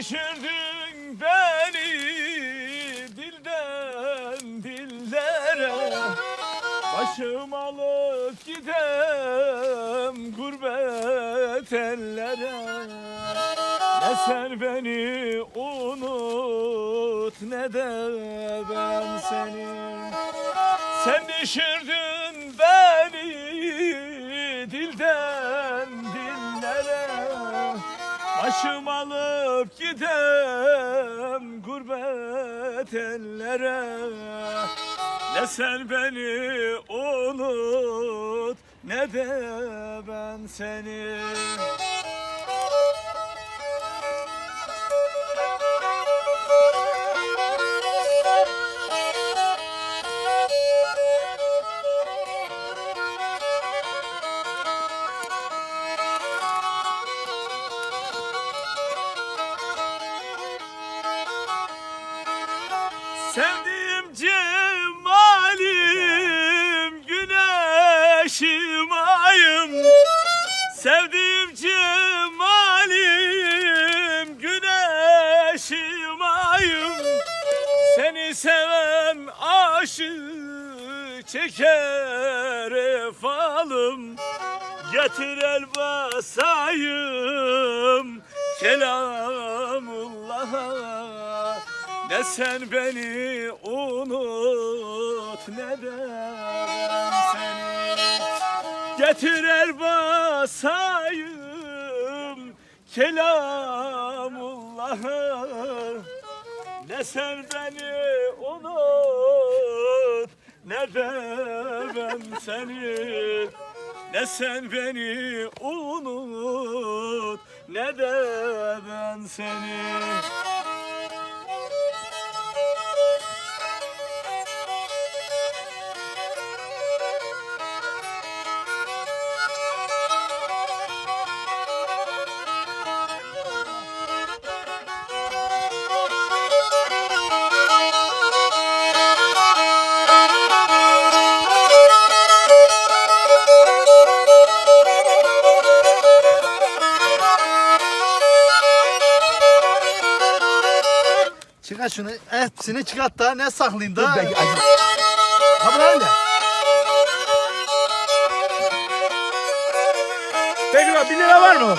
düşürdün beni dilden dillere. Başım alıp gidem gurbet ellere. Ne sen beni unut ne de ben seni. Sen düşürdün beni dilden dillere. Başım alıp gidem gurbet ellere. Ne sen beni unut ne de ben seni Sevdiğim cemalim güneşim ayım. Sevdiğim cemalim güneşim ayım. Seni seven aşık çeker falım Getir el basayım kelamullah'a Ne sen beni unut ne ben seni Getir el basayım kelamullah'a Ne sen beni unut ne de ben seni? Ne sen beni unut ne de ben seni Çıkar şunu hepsini çıkart da ne saklayayım da. Ben- Ha bu öyle. Peki bak 1 lira var mı?